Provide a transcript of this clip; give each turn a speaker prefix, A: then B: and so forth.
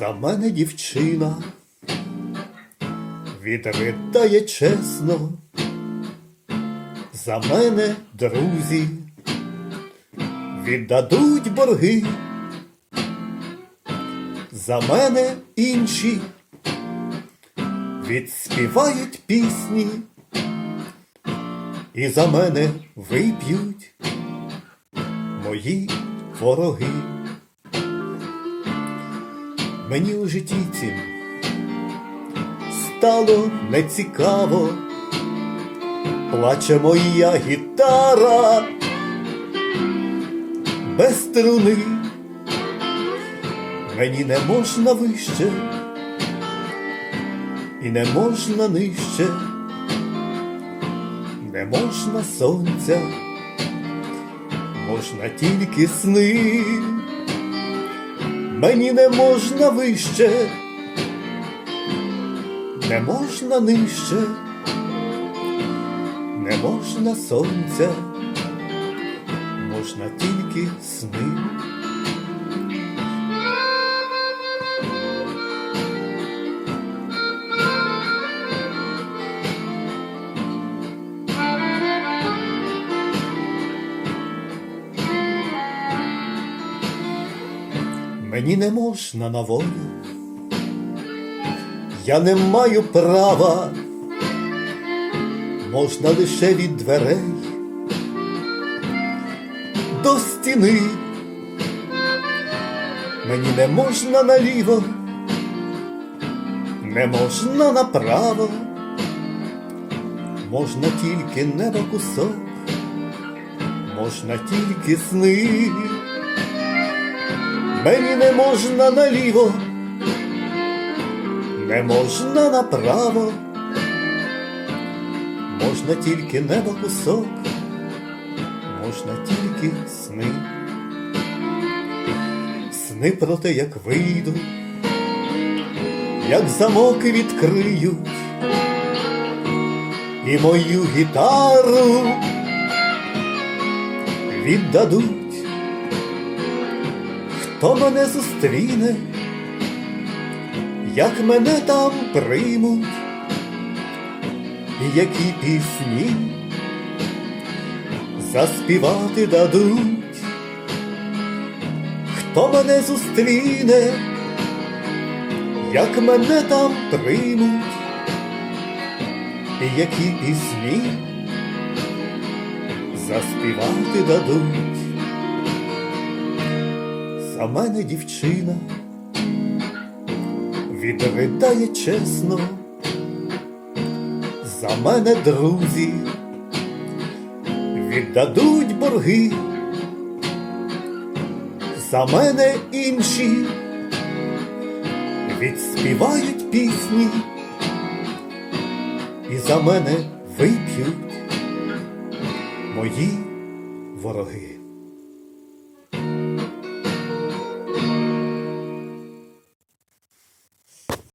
A: За мене дівчина. Відридає чесно, за мене друзі. Віддадуть борги, за мене інші. Відспівають пісні, і за мене вип'ють мої вороги. Мені у житті цім стало нецікаво, плаче моя гітара без струни, мені не можна вище і не можна нижче, не можна сонця, можна тільки сни. Мені не можна вище, не можна нижче, не можна сонця, можна тільки сни. Мені не можна на волю, я не маю права, можна лише від дверей до стіни, мені не можна наліво, не можна направо, можна тільки небо кусок, можна тільки сни. Мені не можна наліво, не можна направо, можна тільки небо кусок, можна тільки сни. Сни про те, як вийду, як замоки відкриють, і мою гітару віддадуть. Хто мене зустріне, як мене там приймуть, які пісні заспівати дадуть, хто мене зустріне, як мене там приймуть, які пісні заспівати дадуть. За мене дівчина. Відридає чесно, за мене друзі. Віддадуть борги, за мене інші. Відспівають пісні, і за мене вип'ють мої вороги.